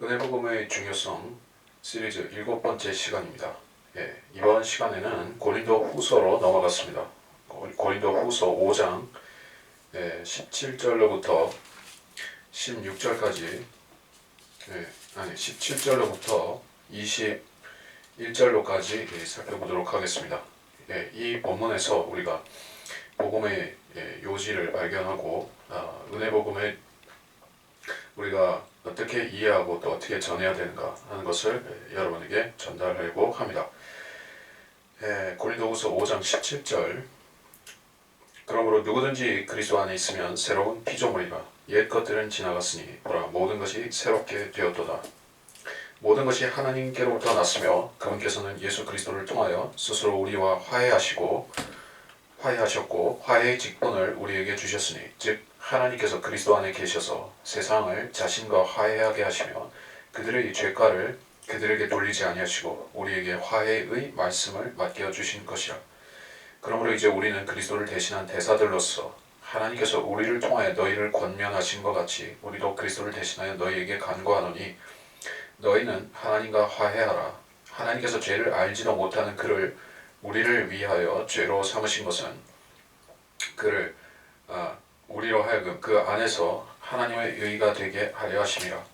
은혜복음의 중요성 시리즈 일곱 번째 시간입니다. 예, 이번 시간에는 고린도 후서로 넘어갔습니다. 고- 고린도 후서 5장 예, 17절로부터 16절까지 예, 아니 17절로부터 21절로까지 예, 살펴보도록 하겠습니다. 예, 이 본문에서 우리가 복음의 예, 요지를 발견하고 아, 은혜 복음의 우리가 어떻게 이해하고 또 어떻게 전해야 되는가 하는 것을 예, 여러분에게 전달하려고 합니다. 예, 고린도후서 5장 17절 그러므로 누구든지 그리스도 안에 있으면 새로운 피조물이라 옛 것들은 지나갔으니 보라 모든 것이 새롭게 되었도다. 모든 것이 하나님께로부터 났으며 그분께서는 예수 그리스도를 통하여 스스로 우리와 화해하시고 화해하셨고 화해의 직분을 우리에게 주셨으니 즉 하나님께서 그리스도 안에 계셔서 세상을 자신과 화해하게 하시며 그들의 죄가를 그들에게 돌리지 아니하시고 우리에게 화해의 말씀을 맡겨 주신 것이라. 그러므로 이제 우리는 그리스도를 대신한 대사들로서 하나님께서 우리를 통하여 너희를 권면하신 것 같이 우리도 그리스도를 대신하여 너희에게 간구하노니 너희는 하나님과 화해하라. 하나님께서 죄를 알지도 못하는 그를 우리를 위하여 죄로 삼으신 것은 그를 아, 우리로 하여금 그 안에서 하나님의 의가 되게 하려 하심이라.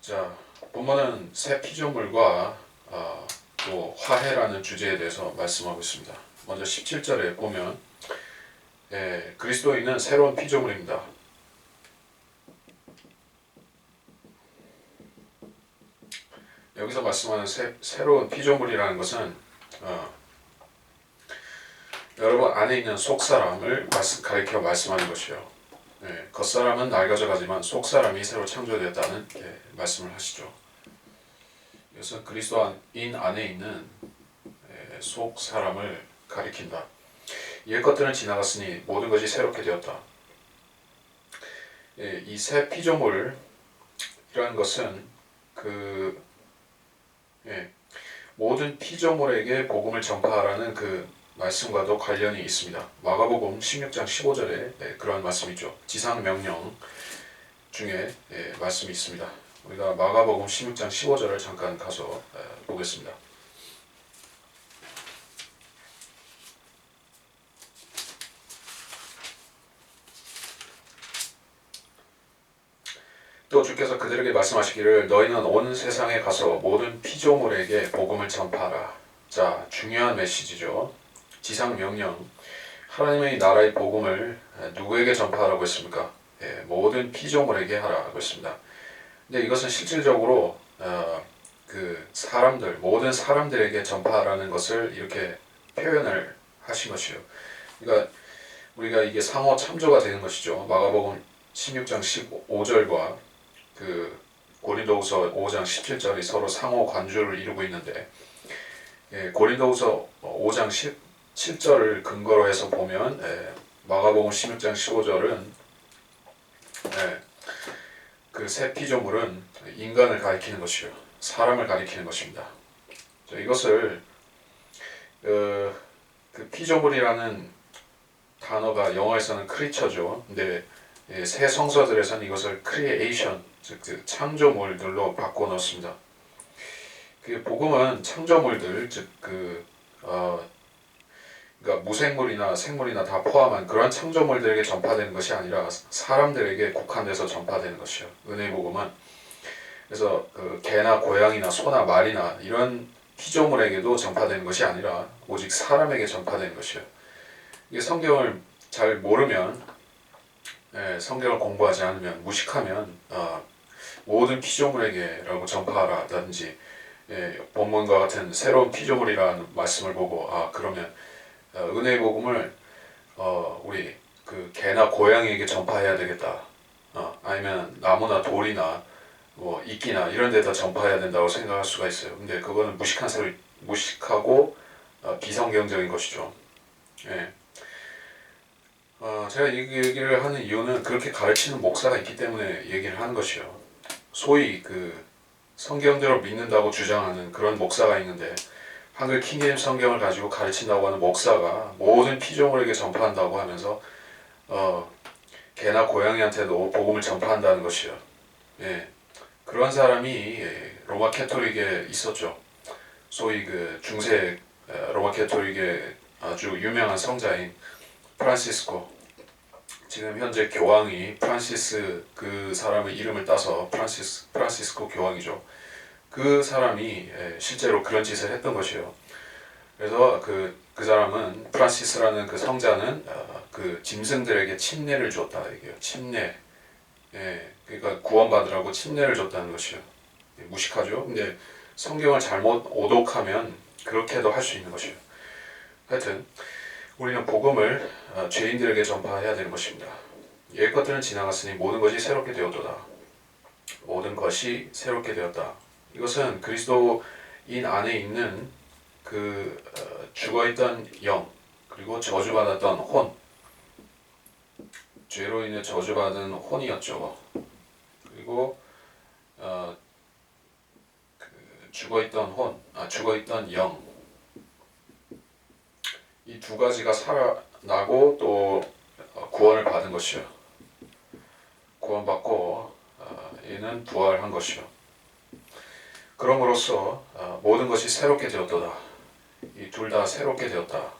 자, 본문은 새 피조물과 아, 또 화해라는 주제에 대해서 말씀하고 있습니다. 먼저 17절에 보면 예, 그리스도인은 새로운 피조물입니다. 여기서 말씀하는 새, 새로운 피조물이라는 것은 어, 여러분 안에 있는 속 사람을 말씀, 가리켜 말씀하는 것이요. 예, 겉사람은 낡아져 가지만 속 사람이 새로 창조되었다는 예, 말씀을 하시죠. 이것은 그리스도인 안에 있는 예, 속 사람을 가리킨다. 옛 것들은 지나갔으니 모든 것이 새롭게 되었다. 예, 이새 피조물이라는 것은 그 예, 모든 피조물에게 복음을 전파하라는 그 말씀과도 관련이 있습니다. 마가복음 16장 15절에 예, 그러한 말씀이 있죠. 지상 명령 중에 예, 말씀이 있습니다. 우리가 마가복음 16장 15절을 잠깐 가서 예, 보겠습니다. 또 주께서 그들에게 말씀하시기를 너희는 온 세상에 가서 모든 피조물에게 복음을 전파하라. 자, 중요한 메시지죠. 지상 명령. 하나님의 나라의 복음을 누구에게 전파하라고 했습니까? 예, 모든 피조물에게 하라고 했습니다. 근데 이것은 실질적으로 어, 그 사람들, 모든 사람들에게 전파하라는 것을 이렇게 표현을 하신 것이요. 그러니까 우리가 이게 상호 참조가 되는 것이죠. 마가복음 16장 15절과 그 고린도후서 5장 17절이 서로 상호 관주를 이루고 있는데 예, 고린도후서 5장 17절을 근거로 해서 보면 예, 마가복음 16장 15절은 예, 그새 피조물은 인간을 가리키는 것이요 사람을 가리키는 것입니다. 자, 이것을 어, 그 피조물이라는 단어가 영어에서는 크리처죠. 근데 예, 새 성서들에서는 이것을 크리에이션 즉, 그 창조물들로 바꿔 넣습니다. 그 복음은 창조물들 즉그 어, 그러니까 무생물이나 생물이나 다 포함한 그러한 창조물들에게 전파되는 것이 아니라 사람들에게 국한돼서 전파되는 것이요. 은혜 복음은 그래서 그 개나 고양이나 소나 말이나 이런 피조물에게도 전파되는 것이 아니라 오직 사람에게 전파되는 것이요. 이게 성경을 잘 모르면 예, 성경을 공부하지 않으면 무식하면 어, 모든 피조물에게라고 전파하라든지 예, 본문과 같은 새로운 피조물이라는 말씀을 보고 아 그러면 어, 은혜의 복음을 어, 우리 그 개나 고양이에게 전파해야 되겠다. 어, 아니면 나무나 돌이나 뭐 이끼나 이런 데다 전파해야 된다고 생각할 수가 있어요. 근데 그거는 무식한 소리, 무식하고 어, 비성경적인 것이죠. 예. 어, 제가 이 얘기를 하는 이유는 그렇게 가르치는 목사가 있기 때문에 얘기를 하는 것이요. 소위 그 성경대로 믿는다고 주장하는 그런 목사가 있는데 한글 킹제임 성경을 가지고 가르친다고 하는 목사가 모든 피조물에게 전파한다고 하면서 어, 개나 고양이한테도 복음을 전파한다는 것이요. 예. 그런 사람이 예, 로마 캐토릭에 있었죠. 소위 그 중세 에, 로마 캐토릭의 아주 유명한 성자인 프란시스코. 지금 현재 교황이 프란시스 그 사람의 이름을 따서 프란시스 프란시스코 교황이죠. 그 사람이 예, 실제로 그런 짓을 했던 것이에요. 그래서 그, 그 사람은 프란시스라는 그 성자는 어, 그 짐승들에게 침례를 줬다 이게요. 침례. 예, 그러니까 구원받으라고 침례를 줬다는 것이요. 예, 무식하죠. 근데 성경을 잘못 오독하면 그렇게도 할 수 있는 것이요. 하여튼 우리는 복음을 어, 죄인들에게 전파해야 되는 것입니다. 옛 것들은 지나갔으니 모든 것이 새롭게 되었도다. 모든 것이 새롭게 되었다. 이것은 그리스도인 안에 있는 그 어, 죽어있던 영 그리고 저주받았던 혼 죄로 인해 저주받은 혼이었죠. 그리고 어, 그 죽어있던 혼, 아 죽어있던 영. 이 두 가지가 살아나고 또 어, 구원을 받은 것이요. 구원받고 어, 이는 부활한 것이요. 그럼으로써 어, 모든 것이 새롭게 되었도다. 이 둘 다 새롭게 되었다.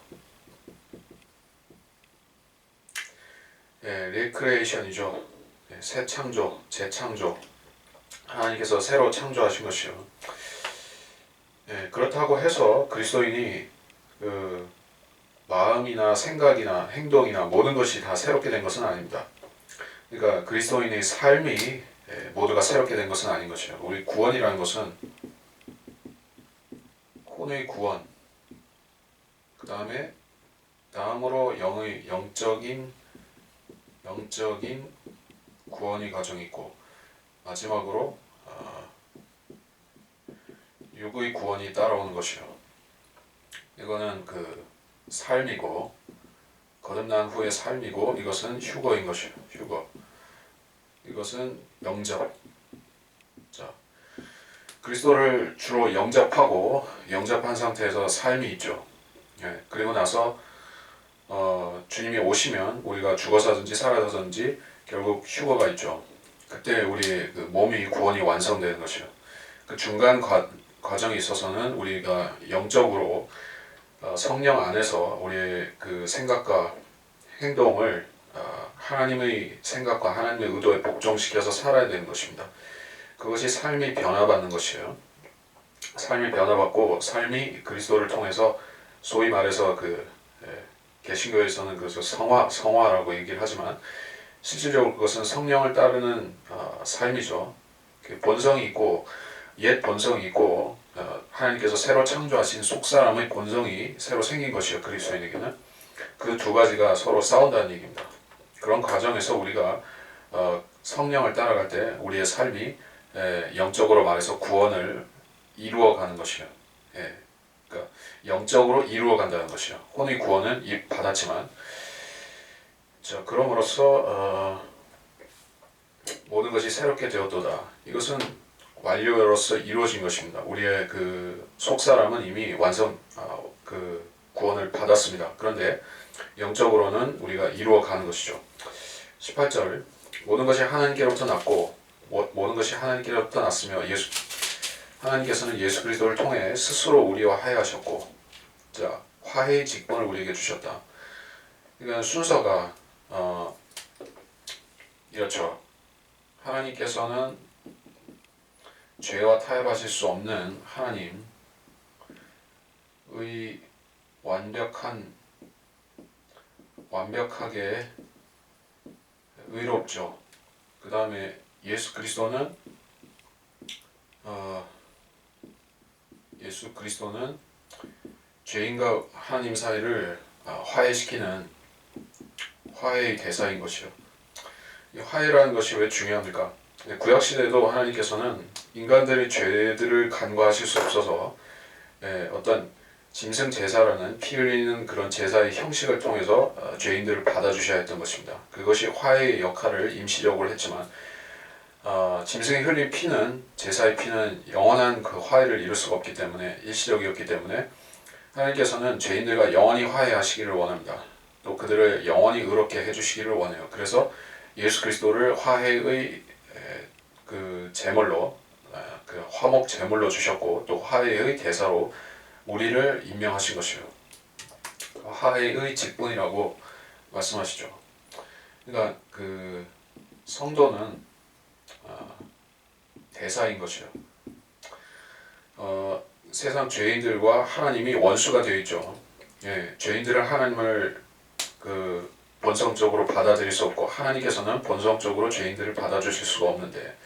예, 리크레이션이죠. 예, 새 창조, 재창조. 하나님께서 새로 창조하신 것이요. 예, 그렇다고 해서 그리스도인이 그 마음이나 생각이나 행동이나 모든 것이 다 새롭게 된 것은 아닙니다. 그러니까 그리스도인의 삶이 예, 모두가 새롭게 된 것은 아닌 것이에요. 우리 구원이라는 것은 혼의 구원, 그 다음에 다음으로 영의 영적인 영적인 구원의 과정이 있고 마지막으로 어, 육의 구원이 따라오는 것이요. 이거는 그 삶이고 거듭난 후의 삶이고 이것은 휴거인 것이요. 휴거. 이것은 영접. 자, 그리스도를 주로 영접하고 영접한 상태에서 삶이 있죠. 예, 그리고 나서 어, 주님이 오시면 우리가 죽어서든지 살아서든지 결국 휴거가 있죠. 그때 우리 그 몸이 구원이 완성되는 것이요. 그 중간 과, 과정에 있어서는 우리가 영적으로 어, 성령 안에서 우리의 그 생각과 행동을 어, 하나님의 생각과 하나님의 의도에 복종시켜서 살아야 되는 것입니다. 그것이 삶이 변화받는 것이에요. 삶이 변화받고 삶이 그리스도를 통해서 소위 말해서 그 예, 개신교에서는 그래서 성화 성화라고 얘기를 하지만 실질적으로 그것은 성령을 따르는 어, 삶이죠. 그 본성이 있고 옛 본성이 있고 어, 하나님께서 새로 창조하신 속 사람의 본성이 새로 생긴 것이요 그리스도인에게는 그 두 가지가 서로 싸운다는 얘기입니다. 그런 과정에서 우리가 어, 성령을 따라갈 때 우리의 삶이 에, 영적으로 말해서 구원을 이루어가는 것이요. 예, 그러니까 영적으로 이루어간다는 것이요. 혼의 구원은 이- 받았지만 자 그럼으로써 어, 모든 것이 새롭게 되었도다. 이것은 완료로서 이루어진 것입니다. 우리의 그 속사람은 이미 완성 아, 그 구원을 받았습니다. 그런데 영적으로는 우리가 이루어가는 것이죠. 18절 모든 것이 하나님께로부터 났고 모- 모든 것이 하나님께로부터 났으며 예수 하나님께서는 예수 그리스도를 통해 스스로 우리와 화해하셨고 자 화해의 직분을 우리에게 주셨다. 그러니까 순서가 어, 이렇죠. 하나님께서는 죄와 타협하실 수 없는 하나님의 완벽한 완벽하게 의롭죠. 그 다음에 예수 그리스도는 어, 예수 그리스도는 죄인과 하나님 사이를 어, 화해시키는 화해의 대사인 것이요. 이 화해라는 것이 왜 중요합니까? 네, 구약 시대에도 하나님께서는 인간들의 죄들을 간과하실 수 없어서 예, 어떤 짐승 제사라는 피 흘리는 그런 제사의 형식을 통해서 어, 죄인들을 받아주셔야 했던 것입니다. 그것이 화해의 역할을 임시적으로 했지만 어, 짐승이 흘린 피는 제사의 피는 영원한 그 화해를 이룰 수가 없기 때문에 일시적이었기 때문에 하나님께서는 죄인들과 영원히 화해하시기를 원합니다. 또 그들을 영원히 의롭게 해주시기를 원해요. 그래서 예수 그리스도를 화해의 에, 그 제물로 화목 제물로 주셨고 또 화해의 대사로 우리를 임명하신 것이요. 화해의 직분이라고 말씀하시죠. 그러니까 그 성도는 아, 대사인 것이요. 어, 세상 죄인들과 하나님이 원수가 되어 있죠. 예, 죄인들은 하나님을 그 본성적으로 받아들일 수 없고 하나님께서는 본성적으로 죄인들을 받아주실 수가 없는데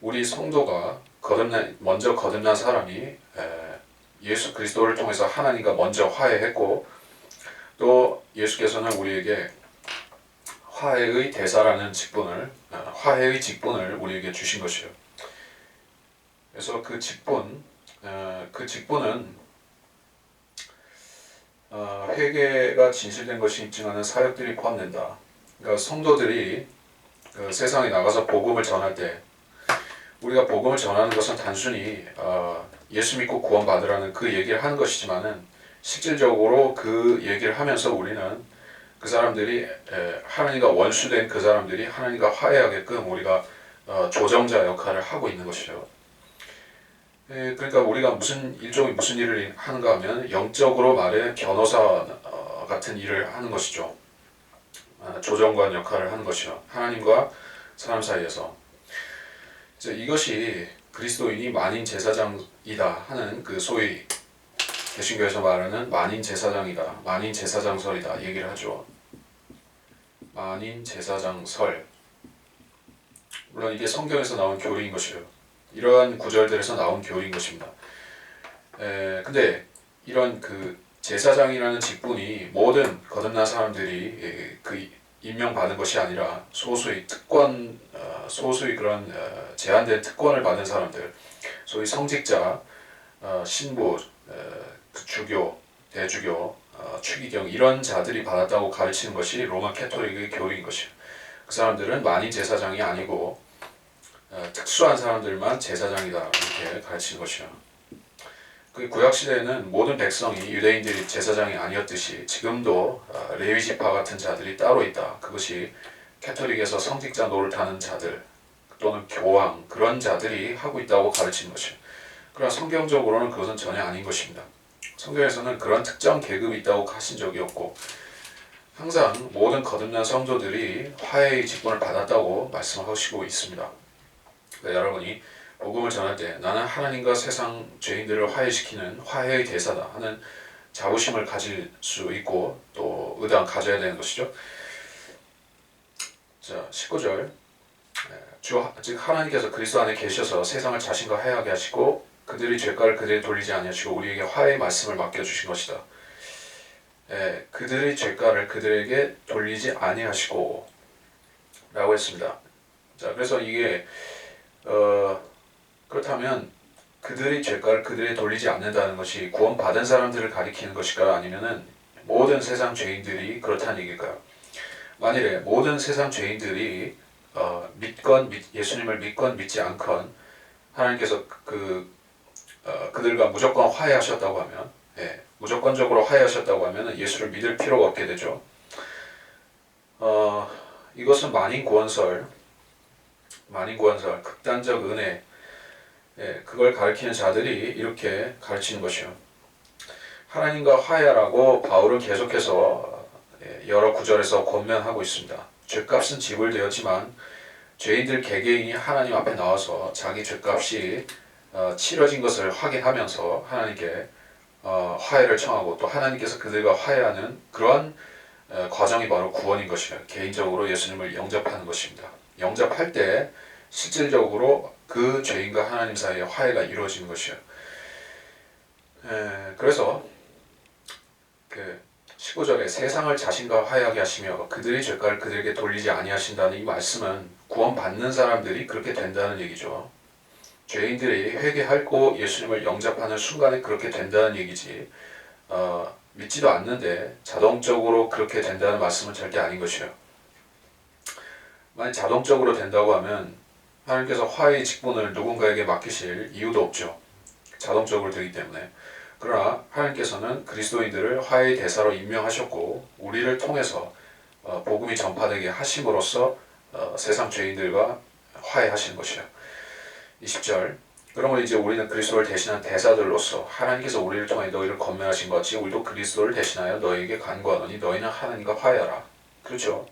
우리 성도가 거듭난 먼저 거듭난 사람이 에, 예수 그리스도를 통해서 하나님과 먼저 화해했고 또 예수께서는 우리에게 화해의 대사라는 직분을 어, 화해의 직분을 우리에게 주신 것이요. 그래서 그 직분 어, 그 직분은 어, 회개가 진실된 것이 입증하는 사역들이 포함된다. 그러니까 성도들이 그 세상에 나가서 복음을 전할 때 우리가 복음을 전하는 것은 단순히 어, 예수 믿고 구원 받으라는 그 얘기를 하는 것이지만은 실질적으로 그 얘기를 하면서 우리는 그 사람들이 에, 하나님과 원수된 그 사람들이 하나님과 화해하게끔 우리가 어, 조정자 역할을 하고 있는 것이죠. 에, 그러니까 우리가 무슨 일종의 무슨 일을 하는가 하면 영적으로 말해 변호사 어, 같은 일을 하는 것이죠. 아, 조정관 역할을 하는 것이요. 하나님과 사람 사이에서 이것이 그리스도인이 만인 제사장이다 하는 그 소위 개신교에서 말하는 만인 제사장이다, 만인 제사장설이다 얘기를 하죠. 만인 제사장 설. 물론 이게 성경에서 나온 교리인 것이에요. 이러한 구절들에서 나온 교리인 것입니다. 에, 근데 이런 그 제사장이라는 직분이 모든 거듭난 사람들이 에, 그 임명받은 것이 아니라 소수의 특권, 어, 소수의 그런 어, 제한된 특권을 받은 사람들, 소위 성직자, 어, 신부, 주교, 대주교, 어, 추기경 이런 자들이 받았다고 가르치는 것이 로마 캐토릭의 교리인 것이에요. 그 사람들은 만인 제사장이 아니고 어, 특수한 사람들만 제사장이다 이렇게 가르치는 것이요. 그 구약 시대에는 모든 백성이 유대인들이 제사장이 아니었듯이 지금도 어, 레위 지파 같은 자들이 따로 있다. 그것이 캐토릭에서 성직자 노릇하는 자들 또는 교황 그런 자들이 하고 있다고 가르치는 것이요. 그러나 성경적으로는 그것은 전혀 아닌 것입니다. 성경에서는 그런 특정 계급이 있다고 하신 적이 없고 항상 모든 거듭난 성도들이 화해의 직분을 받았다고 말씀하시고 있습니다. 여러분이 복음을 전할 때 나는 하나님과 세상 죄인들을 화해시키는 화해의 대사다 하는 자부심을 가질 수 있고 또 의당 가져야 되는 것이죠. 자, 19절. 주, 즉 하나님께서 그리스도 안에 계셔서 세상을 자신과 화해하게 하시고 그들의 죄가를 그들에 돌리지 아니하시고 우리에게 화해의 말씀을 맡겨 주신 것이다. 예, 그들의 죄가를 그들에게 돌리지 아니하시고 라고 했습니다. 자, 그래서 이게 어, 그렇다면 그들의 죄가를 그들에 돌리지 않는다는 것이 구원받은 사람들을 가리키는 것일까 아니면은 모든 세상 죄인들이 그렇다는 얘기일까요? 만일에 모든 세상 죄인들이 어, 믿건 믿, 예수님을 믿건 믿지 않건 하나님께서 그 어, 그들과 무조건 화해하셨다고 하면 예, 무조건적으로 화해하셨다고 하면 예수를 믿을 필요가 없게 되죠. 어, 이것은 만인 구원설, 만인 구원설, 극단적 은혜, 예, 그걸 가르치는 자들이 이렇게 가르치는 것이요. 하나님과 화해하라고 바울은 계속해서 예, 여러 구절에서 권면하고 있습니다. 죄값은 지불되었지만 죄인들 개개인이 하나님 앞에 나와서 자기 죄값이 어, 치러진 것을 확인하면서 하나님께 어, 화해를 청하고 또 하나님께서 그들과 화해하는 그러한 어, 과정이 바로 구원인 것이에요. 개인적으로 예수님을 영접하는 것입니다. 영접할 때 실질적으로 그 죄인과 하나님 사이에 화해가 이루어지는 것이에요. 에, 그래서 그 15절에 세상을 자신과 화해하게 하시며 그들의 죄가를 그들에게 돌리지 아니하신다는 이 말씀은 구원받는 사람들이 그렇게 된다는 얘기죠. 죄인들이 회개하고 예수님을 영접하는 순간에 그렇게 된다는 얘기지 어, 믿지도 않는데 자동적으로 그렇게 된다는 말씀은 절대 아닌 것이에요. 만약 자동적으로 된다고 하면 하나님께서 화해의 직분을 누군가에게 맡기실 이유도 없죠. 자동적으로 되기 때문에. 그러나 하나님께서는 그리스도인들을 화해의 대사로 임명하셨고 우리를 통해서 어, 복음이 전파되게 하심으로써 어, 세상 죄인들과 화해하시는 것이에요. 20절 그러므로 이제 우리는 그리스도를 대신한 대사들로서 하나님께서 우리를 통해 너희를 건면하신 것 같이 우리도 그리스도를 대신하여 너희에게 간구하노니 너희는 하나님과 화해하라. 그렇죠?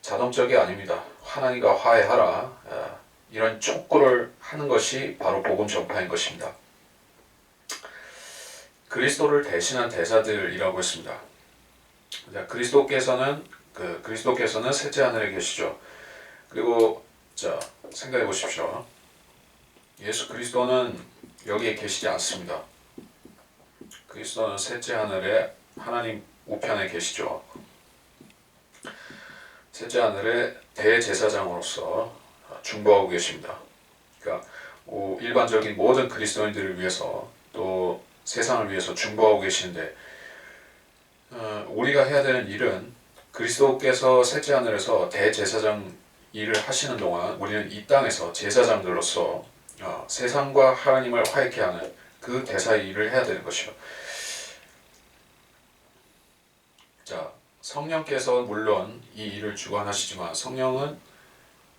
자동적이 아닙니다. 하나님과 화해하라. 어, 이런 촉구를 하는 것이 바로 복음 전파인 것입니다. 그리스도를 대신한 대사들이라고 했습니다. 자, 그리스도께서는 그 그리스도께서는 셋째 하늘에 계시죠. 그리고 자 생각해 보십시오. 예수 그리스도는 여기에 계시지 않습니다. 그리스도는 셋째 하늘에 하나님 우편에 계시죠. 셋째 하늘에 대제사장으로서 중보하고 계십니다. 그러니까 오, 일반적인 모든 그리스도인들을 위해서 또 세상을 위해서 중보하고 계시는데 어, 우리가 해야 되는 일은 그리스도께서 셋째 하늘에서 대제사장 일을 하시는 동안 우리는 이 땅에서 제사장들로서 어, 세상과 하나님을 화해케 하는 그 대사의 일을 해야 되는 것이요. 자, 성령께서 물론 이 일을 주관하시지만 성령은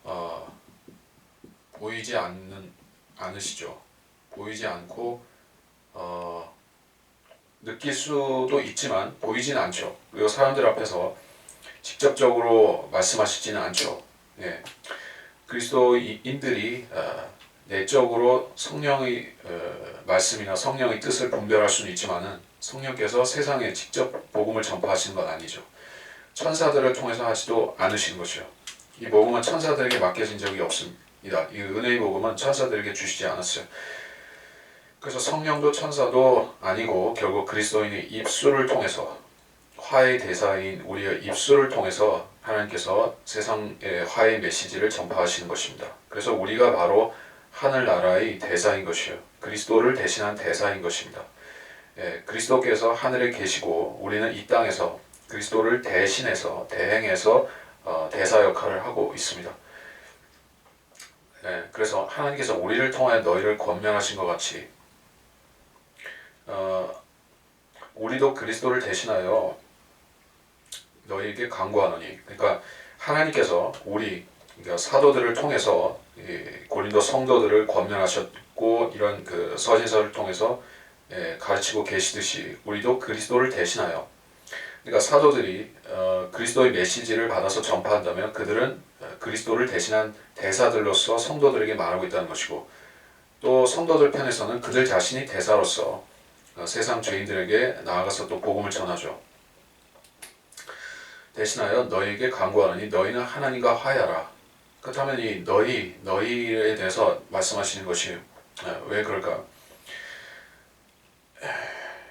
어, 보이지 않는 않으시죠. 보이지 않고 어, 느낄 수도 있지만 보이진 않죠. 그리고 사람들 앞에서 직접적으로 말씀하시지는 않죠. 예. 그리스도인들이 어, 내적으로 성령의 어, 말씀이나 성령의 뜻을 분별할 수는 있지만은 성령께서 세상에 직접 복음을 전파하시는 건 아니죠. 천사들을 통해서 하지도 않으시는 것이요. 이 복음은 천사들에게 맡겨진 적이 없습니다. 이 은혜의 복음은 천사들에게 주시지 않았어요. 그래서 성령도 천사도 아니고 결국 그리스도인의 입술을 통해서 화의 대사인 우리의 입술을 통해서 하나님께서 세상의 화의 메시지를 전파하시는 것입니다. 그래서 우리가 바로 하늘나라의 대사인 것이요. 그리스도를 대신한 대사인 것입니다. 예, 그리스도께서 하늘에 계시고 우리는 이 땅에서 그리스도를 대신해서 대행해서 어, 대사 역할을 하고 있습니다. 예, 그래서 하나님께서 우리를 통해 너희를 권면하신 것 같이 어, 우리도 그리스도를 대신하여 너희에게 강구하노니 그러니까 하나님께서 우리 그러니까 사도들을 통해서 고린도 성도들을 권면하셨고 이런 그 서신서를 통해서 예, 가르치고 계시듯이 우리도 그리스도를 대신하여 그러니까 사도들이 어, 그리스도의 메시지를 받아서 전파한다면 그들은 어, 그리스도를 대신한 대사들로서 성도들에게 말하고 있다는 것이고 또 성도들 편에서는 그들 자신이 대사로서 어, 세상 죄인들에게 나아가서 또 복음을 전하죠. 대신하여 너희에게 강구하노니 너희는 하나님과 화해하라. 그렇다면 이 너희 너희에 대해서 말씀하시는 것이 왜 그럴까?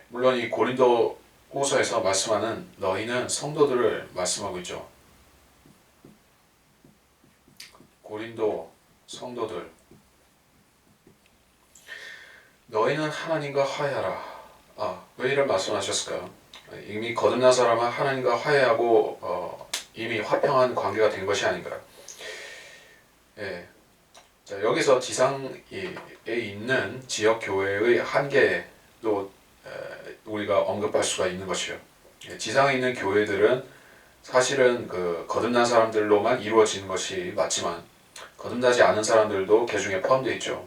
물론 이 고린도 후서에서 말씀하는 너희는 성도들을 말씀하고 있죠. 고린도 성도들 너희는 하나님과 화해하라. 아, 왜 이런 말씀하셨을까요? 이미 거듭난 사람은 하나님과 화해하고 어, 이미 화평한 관계가 된 것이 아닌가요? 예. 자, 여기서 지상에 있는 지역 교회의 한계도 우리가 언급할 수가 있는 것이요. 예, 지상에 있는 교회들은 사실은 그 거듭난 사람들로만 이루어지는 것이 맞지만 거듭나지 않은 사람들도 개 중에 포함되어 있죠.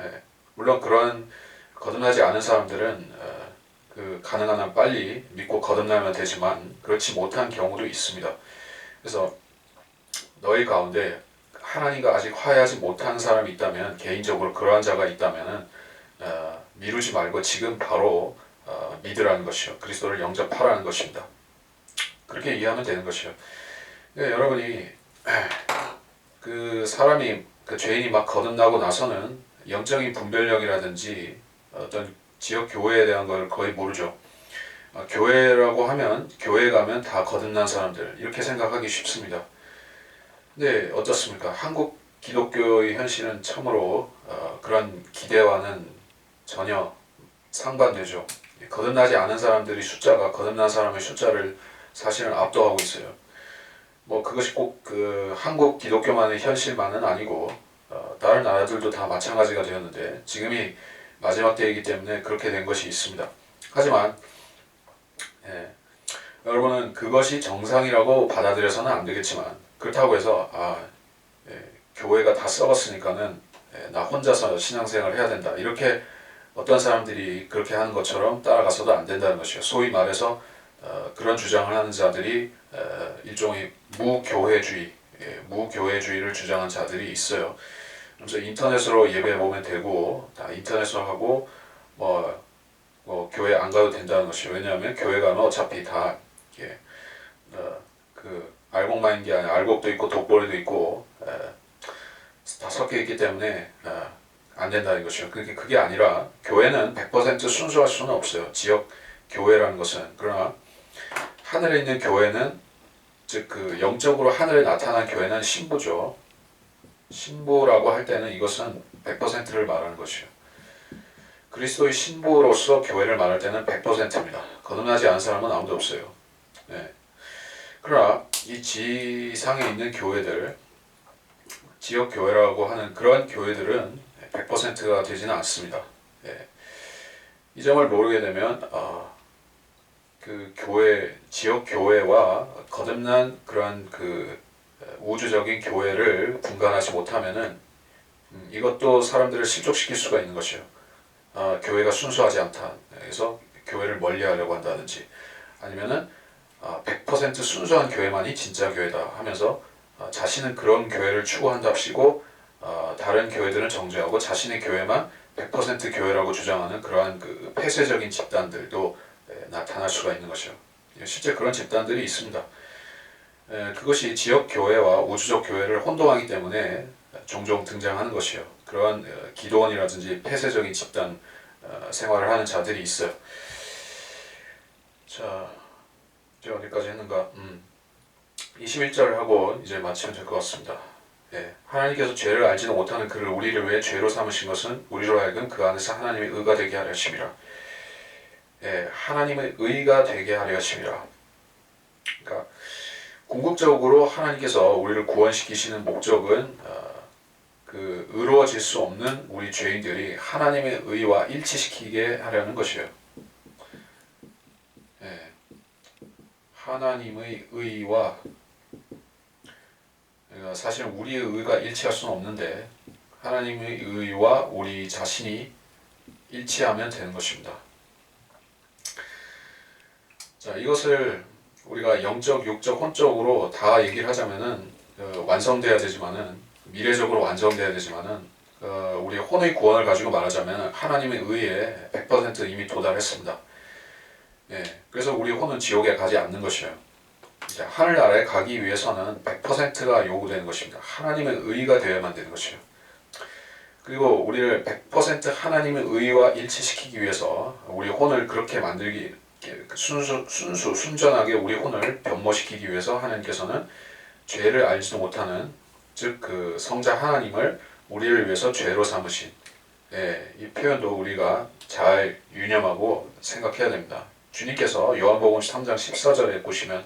예, 물론 그런 거듭나지 않은 사람들은 어, 그 가능한 한 빨리 믿고 거듭나면 되지만 그렇지 못한 경우도 있습니다. 그래서 너희 가운데 하나님과 아직 화해하지 못한 사람이 있다면 개인적으로 그러한 자가 있다면 어, 미루지 말고 지금 바로 어, 믿으라는 것이요 그리스도를 영접하라는 것입니다. 그렇게 이해하면 되는 것이요. 그러니까 여러분이 그 사람이 그 죄인이 막 거듭나고 나서는 영적인 분별력이라든지 어떤 지역 교회에 대한 걸 거의 모르죠. 어, 교회라고 하면 교회 가면 다 거듭난 사람들 이렇게 생각하기 쉽습니다. 네, 어떻습니까? 한국 기독교의 현실은 참으로 어, 그런 기대와는 전혀 상반되죠. 거듭나지 않은 사람들이 숫자가 거듭난 사람의 숫자를 사실은 압도하고 있어요. 뭐 그것이 꼭 그 한국 기독교만의 현실만은 아니고 어, 다른 나라들도 다 마찬가지가 되었는데 지금이 마지막 때이기 때문에 그렇게 된 것이 있습니다. 하지만 예, 여러분은 그것이 정상이라고 받아들여서는 안 되겠지만 그렇다고 해서 아 예, 교회가 다 썩었으니까는 예, 나 혼자서 신앙생활을 해야 된다. 이렇게 어떤 사람들이 그렇게 하는 것처럼 따라가서도 안 된다는 것이요. 소위 말해서 어, 그런 주장을 하는 자들이 어, 일종의 무교회주의, 예, 무교회주의를 주장한 자들이 있어요. 그래서 인터넷으로 예배 보면 되고 다 인터넷으로 하고 뭐, 뭐 교회 안 가도 된다는 것이요. 왜냐하면 교회 가면 어차피 다 예, 어, 그 알곡만인 게 아니라 알곡도 있고 독보리도 있고 에, 다 섞여 있기 때문에 어, 안 된다는 것이요. 그게 그게 아니라 교회는 100% 순수할 수는 없어요. 지역 교회라는 것은 그러나 하늘에 있는 교회는 즉 그 영적으로 하늘에 나타난 교회는 신부죠. 신부라고 할 때는 이것은 100%를 말하는 것이요. 그리스도의 신부로서 교회를 말할 때는 100%입니다. 거듭나지 않은 사람은 아무도 없어요. 네. 그러나 이 지상에 있는 교회들, 지역 교회라고 하는 그런 교회들은 100%가 되지는 않습니다. 예. 이 점을 모르게 되면 어, 그 교회, 지역 교회와 거듭난 그런 그 우주적인 교회를 분간하지 못하면은 음, 이것도 사람들을 실족시킬 수가 있는 것이요. 아, 교회가 순수하지 않다. 그래서 교회를 멀리하려고 한다든지 아니면은 아, 100% 순수한 교회만이 진짜 교회다 하면서 아, 자신은 그런 교회를 추구한답시고 아, 다른 교회들은 정죄하고 자신의 교회만 100% 교회라고 주장하는 그러한 그 폐쇄적인 집단들도 에, 나타날 수가 있는 것이요. 실제 그런 집단들이 있습니다. 에, 그것이 지역 교회와 우주적 교회를 혼동하기 때문에 종종 등장하는 것이요. 그러한 어, 기도원이라든지 폐쇄적인 집단 어, 생활을 하는 자들이 있어요. 자, 이제 어디까지 했는가? 음. 21절 하고 이제 마치면 될 것 같습니다. 예, 하나님께서 죄를 알지는 못하는 그를 우리를 위해 죄로 삼으신 것은 우리로 하여금 그 안에서 하나님의 의가 되게 하려 하심이라. 예, 하나님의 의가 되게 하려 하심이라. 그러니까 궁극적으로 하나님께서 우리를 구원시키시는 목적은 어, 그 의로워질 수 없는 우리 죄인들이 하나님의 의와 일치시키게 하려는 것이에요. 하나님의 의와 그러니까 사실 우리의 의가 일치할 수는 없는데 하나님의 의와 우리 자신이 일치하면 되는 것입니다. 자 이것을 우리가 영적, 육적, 혼적으로 다 얘기를 하자면은 어, 완성돼야 되지만은 미래적으로 완성돼야 되지만은 어, 우리 혼의 구원을 가지고 말하자면 하나님의 의에 100% 이미 도달했습니다. 예, 그래서 우리 혼은 지옥에 가지 않는 것이에요. 이제 하늘나라에 가기 위해서는 100%가 요구되는 것입니다. 하나님의 의가 되어야만 되는 것이에요. 그리고 우리를 100% 하나님의 의와 일치시키기 위해서 우리 혼을 그렇게 만들기 순수, 순수 순전하게 우리 혼을 변모시키기 위해서 하나님께서는 죄를 알지도 못하는 즉 그 성자 하나님을 우리를 위해서 죄로 삼으신 예, 이 표현도 우리가 잘 유념하고 생각해야 됩니다. 주님께서 요한복음 3장 14절에 보시면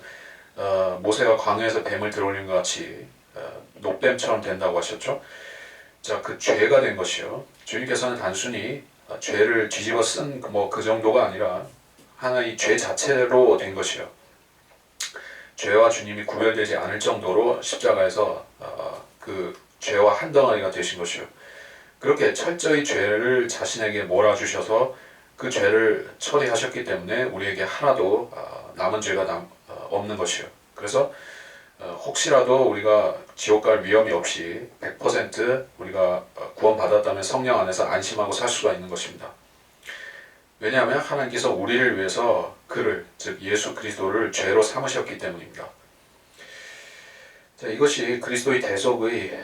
어, 모세가 광야에서 뱀을 들어올린 것 같이 어, 녹뱀처럼 된다고 하셨죠. 자, 그 죄가 된 것이요. 주님께서는 단순히 어, 죄를 뒤집어 쓴 뭐 그 정도가 아니라 하나의 죄 자체로 된 것이요. 죄와 주님이 구별되지 않을 정도로 십자가에서 어, 그 죄와 한 덩어리가 되신 것이요. 그렇게 철저히 죄를 자신에게 몰아주셔서 그 죄를 처리하셨기 때문에 우리에게 하나도 어, 남은 죄가 남, 어, 없는 것이요. 그래서 어, 혹시라도 우리가 지옥 갈 위험이 없이 100% 우리가 어, 구원받았다면 성령 안에서 안심하고 살 수가 있는 것입니다. 왜냐하면 하나님께서 우리를 위해서 그를 즉 예수 그리스도를 죄로 삼으셨기 때문입니다. 자, 이것이 그리스도의 대속의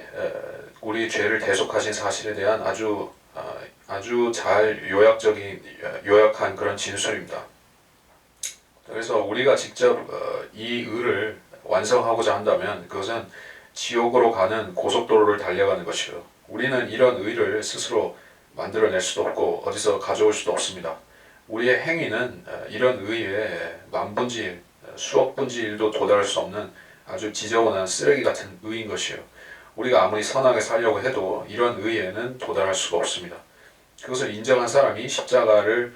우리 죄를 대속하신 사실에 대한 아주 어, 아주 잘 요약적인 요약한 그런 진술입니다. 그래서 우리가 직접 어, 이 의를 완성하고자 한다면 그것은 지옥으로 가는 고속도로를 달려가는 것이요. 우리는 이런 의를 스스로 만들어낼 수도 없고 어디서 가져올 수도 없습니다. 우리의 행위는 어, 이런 의에 만분지 일, 수억 분지 일도 도달할 수 없는 아주 지저분한 쓰레기 같은 의인 것이요. 우리가 아무리 선하게 살려고 해도 이런 의에는 도달할 수가 없습니다. 그것을 인정한 사람이 십자가를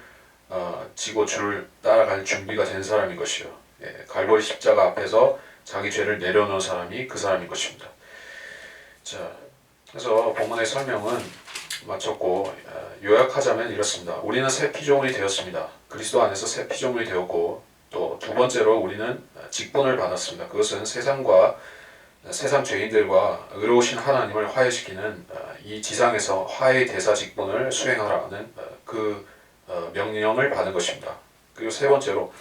어, 지고 주를 따라갈 준비가 된 사람인 것이요. 예, 갈보리 십자가 앞에서 자기 죄를 내려놓은 사람이 그 사람인 것입니다. 자, 그래서 본문의 설명은 마쳤고 어, 요약하자면 이렇습니다. 우리는 새 피조물이 되었습니다. 그리스도 안에서 새 피조물이 되었고 또 두 번째로 우리는 직분을 받았습니다. 그것은 세상과 세상 죄인들과 의로우신 하나님을 화해시키는 어, 이 지상에서 화해 대사 직분을 수행하라는 어, 그 어, 명령을 받은 것입니다. 그리고 세 번째로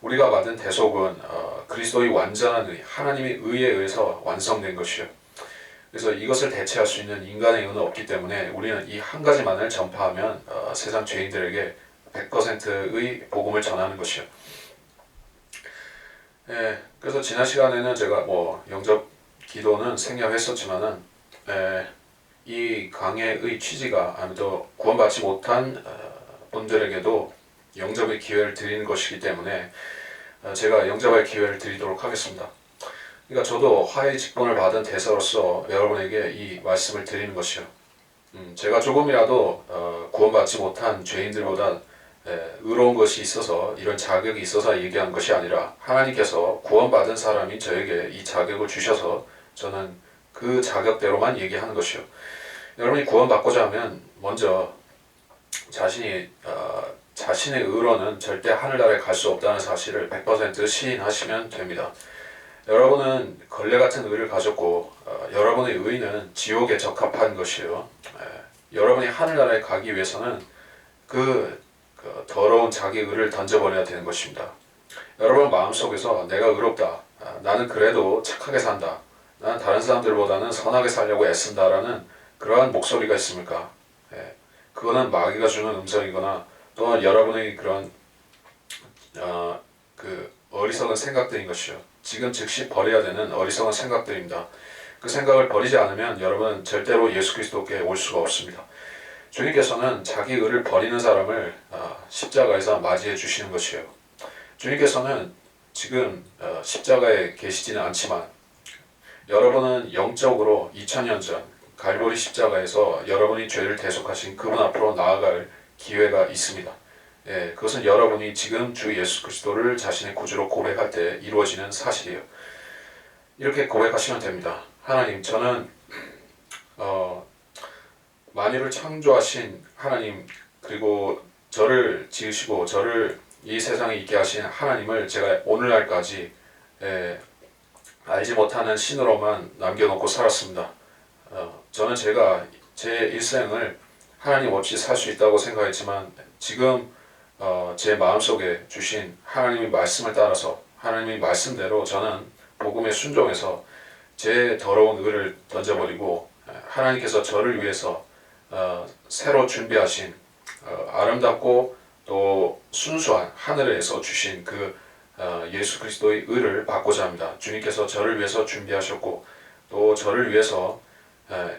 우리가 받은 대속은 어, 그리스도의 완전한 의, 하나님의 의에 의해서 완성된 것이요. 그래서 이것을 대체할 수 있는 인간의 의는 없기 때문에 우리는 이 한 가지만을 전파하면 어, 세상 죄인들에게 100%의 복음을 전하는 것이요. 예, 그래서 지난 시간에는 제가 뭐 영접 기도는 생략했었지만은 예, 이 강의의 취지가 아무래도 구원받지 못한 어, 분들에게도 영접의 기회를 드리는 것이기 때문에 어, 제가 영접할 기회를 드리도록 하겠습니다. 그러니까 저도 화해 직분을 받은 대사로서 여러분에게 이 말씀을 드리는 것이요. 음, 제가 조금이라도 어, 구원받지 못한 죄인들보다 에, 의로운 것이 있어서 이런 자격이 있어서 얘기한 것이 아니라 하나님께서 구원받은 사람이 저에게 이 자격을 주셔서 저는 그 자격대로만 얘기하는 것이요. 여러분이 구원받고자 하면 먼저 자신이 어, 자신의 의로는 절대 하늘나라에 갈 수 없다는 사실을 100% 시인하시면 됩니다. 여러분은 걸레 같은 의를 가졌고 어, 여러분의 의는 지옥에 적합한 것이에요. 에, 여러분이 하늘나라에 가기 위해서는 그, 그 더러운 자기 의를 던져버려야 되는 것입니다. 여러분 마음속에서 내가 의롭다. 아, 나는 그래도 착하게 산다. 나는 다른 사람들보다는 선하게 살려고 애쓴다라는 그러한 목소리가 있습니까? 예, 그거는 마귀가 주는 음성이거나 또는 여러분의 그런 어, 그 어리석은 생각들인 것이요. 지금 즉시 버려야 되는 어리석은 생각들입니다. 그 생각을 버리지 않으면 여러분은 절대로 예수 그리스도께 올 수가 없습니다. 주님께서는 자기 의를 버리는 사람을 어, 십자가에서 맞이해 주시는 것이에요. 주님께서는 지금 어, 십자가에 계시지는 않지만 여러분은 영적으로 2000년 전 갈보리 십자가에서 여러분이 죄를 대속하신 그분 앞으로 나아갈 기회가 있습니다. 예, 그것은 여러분이 지금 주 예수 그리스도를 자신의 구주로 고백할 때 이루어지는 사실이에요. 이렇게 고백하시면 됩니다. 하나님, 저는 어, 만유를 창조하신 하나님 그리고 저를 지으시고 저를 이 세상에 있게 하신 하나님을 제가 오늘날까지 예, 알지 못하는 신으로만 남겨놓고 살았습니다. 어, 저는 제가 제 일생을 하나님 없이 살 수 있다고 생각했지만 지금 어, 제 마음속에 주신 하나님의 말씀을 따라서 하나님의 말씀대로 저는 복음에 순종해서 제 더러운 의를 던져버리고 하나님께서 저를 위해서 어, 새로 준비하신 어, 아름답고 또 순수한 하늘에서 주신 그 어, 예수 그리스도의 의를 받고자 합니다. 주님께서 저를 위해서 준비하셨고 또 저를 위해서 에,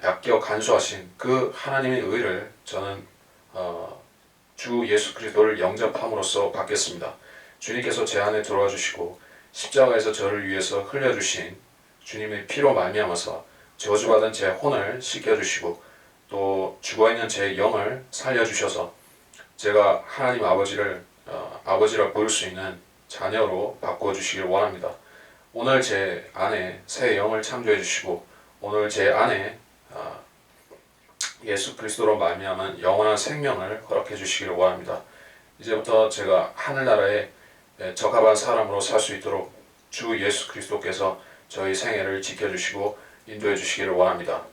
아껴 간수하신 그 하나님의 의를 저는 어, 주 예수 그리스도를 영접함으로써 받겠습니다. 주님께서 제 안에 들어와 주시고 십자가에서 저를 위해서 흘려 주신 주님의 피로 말미암아서 저주받은 제 혼을 씻겨 주시고 또 죽어 있는 제 영을 살려 주셔서 제가 하나님 아버지를 어, 아버지라 부를 수 있는 자녀로 바꿔 주시길 원합니다. 오늘 제 안에 새 영을 창조해 주시고 오늘 제 안에 어, 예수 그리스도로 말미암은 영원한 생명을 허락해 주시기를 원합니다. 이제부터 제가 하늘나라에 예, 적합한 사람으로 살 수 있도록 주 예수 그리스도께서 저희 생애를 지켜주시고 인도해 주시기를 원합니다.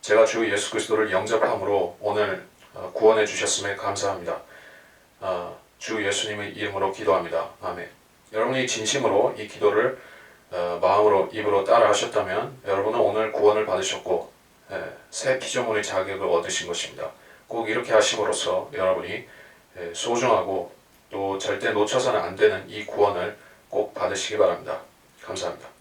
제가 주 예수 그리스도를 영접함으로 오늘 어, 구원해 주셨음에 감사합니다. 어, 주 예수님의 이름으로 기도합니다. 아멘. 여러분이 진심으로 이 기도를 어, 마음으로 입으로 따라 하셨다면 여러분은 오늘 구원을 받으셨고 예, 새 피조물의 자격을 얻으신 것입니다. 꼭 이렇게 하심으로써 여러분이 예, 소중하고 또 절대 놓쳐서는 안 되는 이 구원을 꼭 받으시기 바랍니다. 감사합니다.